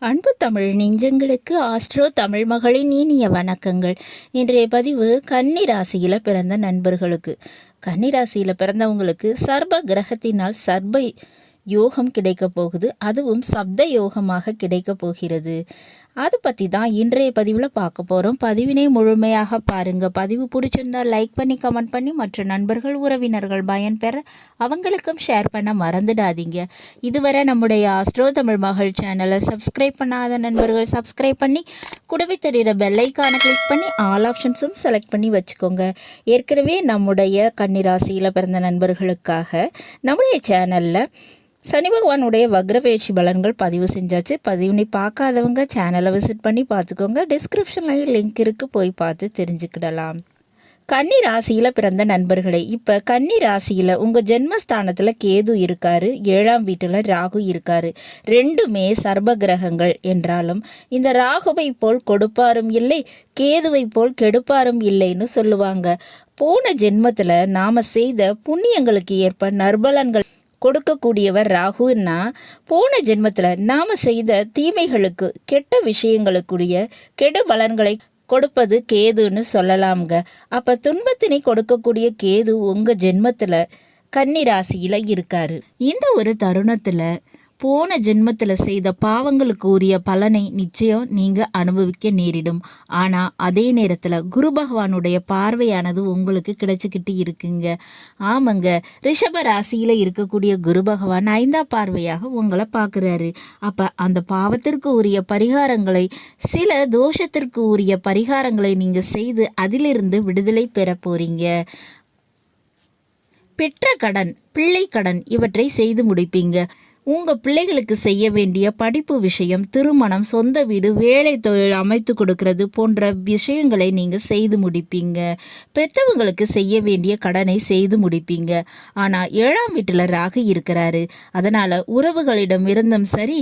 அன்பு தமிழ் நெஞ்சங்களுக்கு ஆஸ்ட்ரோ தமிழ் மகளின் இனிய வணக்கங்கள். இன்றைய பதிவு கன்னி ராசியில் பிறந்த நண்பர்களுக்கு. கன்னி ராசியில் பிறந்தவங்களுக்கு சர்ப கிரகத்தினால் சர்ப யோகம் கிடைக்க போகுது. அதுவும் சப்த யோகமாக கிடைக்க போகிறது. அதை பற்றி தான் இன்றைய பதிவில் பார்க்க போகிறோம் பதிவினை முழுமையாக பாருங்கள் பதிவு பிடிச்சிருந்தா லைக் பண்ணி கமெண்ட் பண்ணி மற்ற நண்பர்கள் உறவினர்கள் பயன்பெற அவங்களுக்கும் ஷேர் பண்ண மறந்துடாதீங்க. இதுவரை நம்முடைய ஆஸ்ட்ரோ தமிழ் மகள் சேனலை சப்ஸ்கிரைப் பண்ணாத நண்பர்கள் சப்ஸ்கிரைப் பண்ணி கூடவே தெரிகிற பெல்லைக்கான கிளிக் பண்ணி ஆல் ஆப்ஷன்ஸும் செலக்ட் பண்ணி வச்சுக்கோங்க. ஏற்கனவே நம்முடைய கன்னிராசியில் பிறந்த நண்பர்களுக்காக நம்முடைய சேனலில் சனி பகவானுடைய வக்ரபெயர்ச்சி பலன்கள் பதிவு செஞ்சாச்சு. பதிவுனி பார்க்காதவங்க சேனலை விசிட் பண்ணி பார்த்துக்கோங்க. டிஸ்கிரிப்ஷன்லையும் லிங்க் இருக்குது போய் பார்த்து தெரிஞ்சுக்கிடலாம். கன்னி ராசியில் பிறந்த நண்பர்களே இப்போ கன்னி ராசியில் உங்கள் ஜென்மஸ்தானத்தில் கேது இருக்காரு. ஏழாம் வீட்டில் ராகு இருக்காரு. ரெண்டுமே சர்ப கிரகங்கள் என்றாலும் இந்த ராகுவை போல் கொடுப்பாரும் இல்லை கேதுவை போல் கெடுப்பாரும் இல்லைன்னு சொல்லுவாங்க. போன ஜென்மத்தில் நாம் செய்த புண்ணியங்களுக்கு ஏற்ப நற்பலன்கள் கொடுக்கக்கூடியவர் ராகுன்னா போன ஜென்மத்தில் நாம் செய்த தீமைகளுக்கு கெட்ட விஷயங்களுக்குரிய கெடு பலன்களை கொடுப்பது கேதுன்னு சொல்லலாம்ங்க. அப்போ துன்பத்தினை கொடுக்கக்கூடிய கேது உங்கள் ஜென்மத்தில் கன்னி ராசியில் இருக்காரு. இந்த ஒரு தருணத்தில் போன ஜென்மத்தில் செய்த பாவங்களுக்கு உரிய பலனை நிச்சயம் நீங்கள் அனுபவிக்க நேரிடும். ஆனால் அதே நேரத்தில் குரு பகவானுடைய பார்வையானது உங்களுக்கு கிடைச்சிக்கிட்டு இருக்குங்க. ஆமாங்க. ரிஷப ராசியில் இருக்கக்கூடிய குரு பகவான் ஐந்தாம் பார்வையாக உங்களை பார்க்குறாரு. அப்போ அந்த பாவத்திற்கு உரிய பரிகாரங்களை சில தோஷத்திற்கு உரிய பரிகாரங்களை நீங்கள் செய்து அதிலிருந்து விடுதலை பெற போகிறீங்க பெற்ற கடன் பிள்ளை கடன் இவற்றை செய்து முடிப்பீங்க. உங்கள் பிள்ளைகளுக்கு செய்ய வேண்டிய படிப்பு விஷயம் திருமணம் சொந்த வீடு வேலை தொழில் அமைத்து கொடுக்கறது போன்ற விஷயங்களை நீங்கள் செய்து முடிப்பீங்க. பெற்றவங்களுக்கு செய்ய வேண்டிய கடனை செய்து முடிப்பீங்க. ஆனால் ஏழாம் வீட்டில் ராகு இருக்கிறாரு. அதனால் உறவுகளிடம் இருந்தும் சரி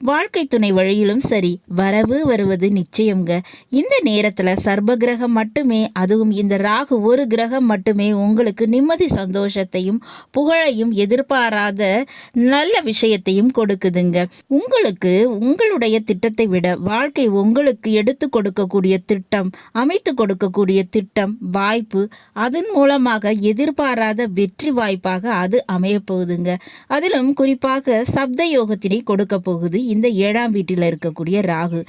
வாழ்க்கை துணை வழியிலும் சரி வரவு வருவது நிச்சயம்ங்க. இந்த நேரத்தில் சர்ப கிரகம் மட்டுமே அதுவும் இந்த ராகு ஒரு கிரகம் மட்டுமே உங்களுக்கு நிம்மதி சந்தோஷத்தையும் புகழையும் எதிர்பாராத நல்ல விஷயத்தையும் கொடுக்குதுங்க. உங்களுக்கு உங்களுடைய திட்டத்தை விட வாழ்க்கை உங்களுக்கு எடுத்து கொடுக்கக்கூடிய திட்டம் அமைத்து கொடுக்கக்கூடிய திட்டம் வாய்ப்பு அதன் மூலமாக எதிர்பாராத வெற்றி வாய்ப்பாக அது அமைய போகுதுங்க. அதிலும் குறிப்பாக சப்த யோகத்தினை கொடுக்க போகுது இந்த ஏழாம் வீட்டில் இருக்கக்கூடிய ராகு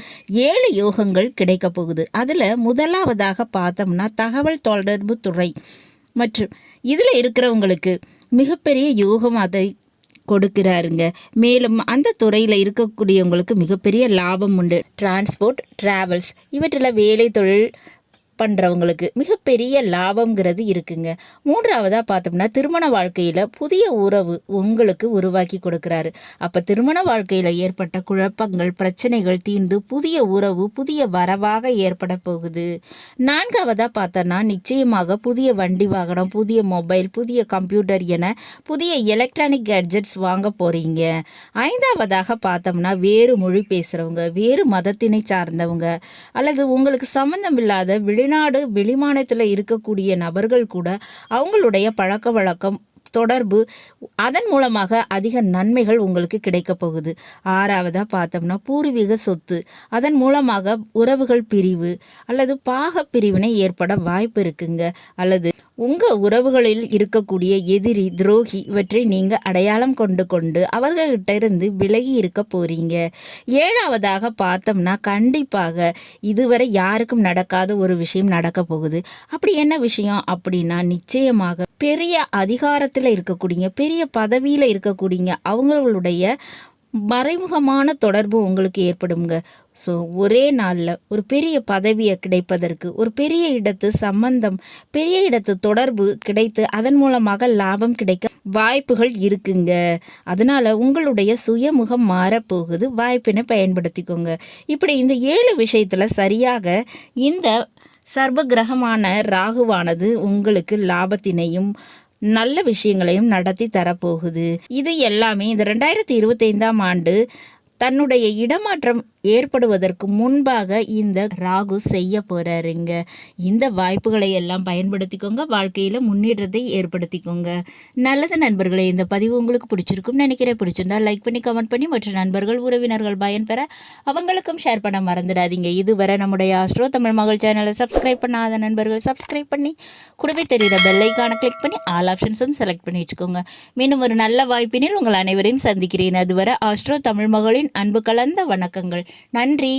ஏழு யோகங்கள் கிடைக்க போகுது. அதில் முதலாவதாக பார்த்தோம்னா தகவல் தொடர்பு துறை மற்றும் இதில் இருக்கிறவங்களுக்கு மிகப்பெரிய யோகம் அதை கொடுக்கிறாருங்க. மேலும் அந்த துறையில் இருக்கக்கூடியவங்களுக்கு மிகப்பெரிய லாபம் உண்டு. டிரான்ஸ்போர்ட் டிராவல்ஸ் இவற்றில் வேலை தொழில் பண்ணுறவங்களுக்கு மிகப்பெரிய லாபங்கிறது இருக்குங்க. மூன்றாவதாக பார்த்தோம்னா திருமண வாழ்க்கையில் புதிய உறவு உங்களுக்கு உருவாக்கி கொடுக்குறாரு. அப்போ திருமண வாழ்க்கையில் ஏற்பட்ட குழப்பங்கள் பிரச்சனைகள் தீர்ந்து புதிய உறவு புதிய வரவாக ஏற்பட போகுது. நான்காவதாக பார்த்தோன்னா நிச்சயமாக புதிய வண்டி வாகனம் புதிய மொபைல் புதிய கம்ப்யூட்டர் என புதிய எலக்ட்ரானிக் கேட்ஜெட்ஸ் வாங்க போகிறீங்க ஐந்தாவதாக பார்த்தோம்னா வேறு மொழி பேசுகிறவங்க வேறு மதத்தினை சார்ந்தவங்க அல்லது உங்களுக்கு சம்மந்தம் இல்லாத விழு வெளிநாடு வெளிமாநிலத்தில் இருக்கக்கூடிய நபர்கள் கூட அவங்களுடைய பழக்க வழக்கம் தொடர்பு அதன் மூலமாக அதிக நன்மைகள் உங்களுக்கு கிடைக்க போகுது. ஆறாவதாக பார்த்தோம்னா பூர்வீக சொத்து. அதன் மூலமாக உறவுகள் பிரிவு அல்லது பாக பிரிவினை ஏற்பட வாய்ப்பு இருக்குங்க. அல்லது உங்கள் உறவுகளில் இருக்கக்கூடிய எதிரி துரோகி இவற்றை நீங்கள் அடையாளம் கொண்டு கொண்டு அவர்கள்கிட்ட இருந்து விலகி இருக்க போகிறீங்க ஏழாவதாக பார்த்தோம்னா கண்டிப்பாக இதுவரை யாருக்கும் நடக்காத ஒரு விஷயம் நடக்க போகுது. அப்படி என்ன விஷயம் அப்படின்னா நிச்சயமாக பெரிய அதிகாரத்தில் இருக்கக்கூடிய பெரிய பதவியில் இருக்கக்கூடிய அவங்களுடைய மறைமுகமான தொடர்பு உங்களுக்கு ஏற்படுங்க ஸோ ஒரே நாளில் ஒரு பெரிய பதவியை கிடைப்பதற்கு ஒரு பெரிய இடத்து சம்பந்தம் பெரிய இடத்து தொடர்பு கிடைத்து அதன் மூலமாக லாபம் கிடைக்க வாய்ப்புகள் இருக்குங்க. அதனால் உங்களுடைய சுயமுகம் மாறப்போகுது. வாய்ப்பினை பயன்படுத்திக்கோங்க. இப்படி இந்த ஏழு விஷயத்தில் சரியாக இந்த சர்வ கிரகமான ராகுவானது உங்களுக்கு லாபத்தினையும் நல்ல விஷயங்களையும் நடத்தி தரப்போகுது. இது எல்லாமே இந்த ரெண்டாயிரத்தி இருபத்தைந்தாம் ஆண்டு தன்னுடைய இடமாற்றம் ஏற்படுவதற்கு முன்பாக இந்த ராகு செய்ய போறாருங்க. இந்த வாய்ப்புகளை எல்லாம் பயன்படுத்திக்கோங்க. வாழ்க்கையில் முன்னேற்றத்தை ஏற்படுத்திக்கோங்க. நல்லது நண்பர்களே இந்த பதிவு உங்களுக்கு பிடிச்சிருக்கும் நினைக்கிறேன். பிடிச்சிருந்தா லைக் பண்ணி கமெண்ட் பண்ணி மற்ற நண்பர்கள் உறவினர்கள் பயன்பெற அவங்களுக்கும் ஷேர் பண்ண மறந்துடாதீங்க. இதுவரை நம்முடைய ஆஸ்ட்ரோ தமிழ் மகள் சேனலை சப்ஸ்கிரைப் பண்ணாத நண்பர்கள் சப்ஸ்கிரைப் பண்ணி கூடவே தெரியுற பெல்லைக்கான கிளிக் பண்ணி ஆல் ஆப்ஷன்ஸும் செலக்ட் பண்ணி வச்சுக்கோங்க. மீண்டும் ஒரு நல்ல வாய்ப்பினில் உங்கள் அனைவரையும் சந்திக்கிறேன். அதுவரை ஆஸ்ட்ரோ தமிழ் மகளின் அன்பு கலந்த வணக்கங்கள். நன்றி